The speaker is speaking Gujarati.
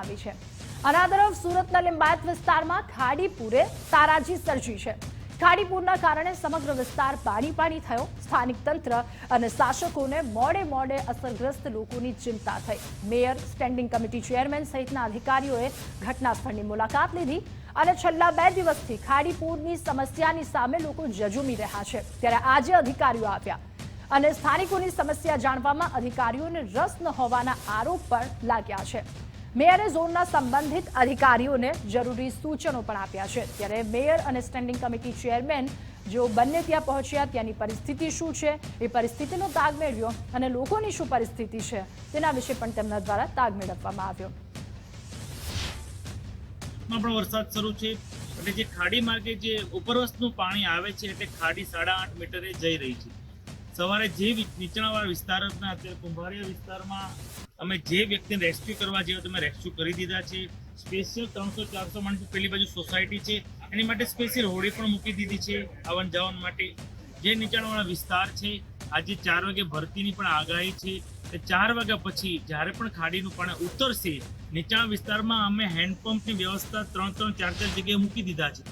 આવી છે. આના તરફ સુરતના લિંબાયત વિસ્તારમાં ખાડીપુરે તારાજી સર્જી છે. ખાડીપુરના કારણે સમગ્ર વિસ્તાર પાણી પાણી થયો. સ્થાનિક તંત્ર અને શાસકોને મોડે મોડે અસરગ્રસ્ત લોકોની ચિંતા થઈ. મેયર, સ્ટેન્ડિંગ કમિટી ચેરમેન સહિતના અધિકારીઓએ ઘટનાસ્થળની મુલાકાત લીધી અને છેલ્લા બે દિવસથી ખાડીપુરની સમસ્યાની સામે લોકો જજુમી રહ્યા છે. ત્યારે આજે અધિકારીઓ આવ્યા અને સ્થાનિકોની સમસ્યા જાણવામાં અધિકારીઓને રસ ન હોવાના આરોપ પણ લાગ્યા છે. મેયરે ઝોનના સંબંધિત અધિકારીઓને જરૂરી સૂચનો પણ આપ્યા છે. ત્યારે મેયર અને સ્ટેન્ડિંગ કમિટી ચેરમેન જો બંને ત્યાં પહોંચ્યા, ત્યાંની પરિસ્થિતિ શું છે, એ પરિસ્થિતિનો તાગ મેળવ્યો અને લોકોની શું પરિસ્થિતિ છે, તેના વિશે પણ તેમના દ્વારા તાગ મેળવવામાં આવ્યો. પણ વરસાદ શરૂ છે. એટલે જે ખાડી માર્ગે જે ઉપરવસનું પાણી આવે છે, એટલે ખાડી સાડા આઠ મીટરે જઈ રહી છે. સવારે જે નીચાણવાળા વિસ્તારના અત્યારે કુંભારિયા વિસ્તારમાં અમે જે વ્યક્તિને રેસ્ક્યુ કરવા જેવા તમે રેસ્ક્યુ કરી દીધા છે સ્પેશિયલ ત્રણસો ચારસો માણસની પેલી બાજુ સોસાયટી છે, એની માટે સ્પેશિયલ હોડી પણ મૂકી દીધી છે આવન જાવન માટે. જે નીચાણવાળા વિસ્તાર છે, આજે ચાર વાગે ભરતીની પણ આગાહી છે એ ચાર વાગ્યા પછી જ્યારે પણ ખાડીનું પાણી ઉતરશે, નીચાણ વિસ્તારમાં અમે હેન્ડપંપની વ્યવસ્થા ત્રણ ત્રણ ચાર ચાર જગ્યાએ મૂકી દીધા છે.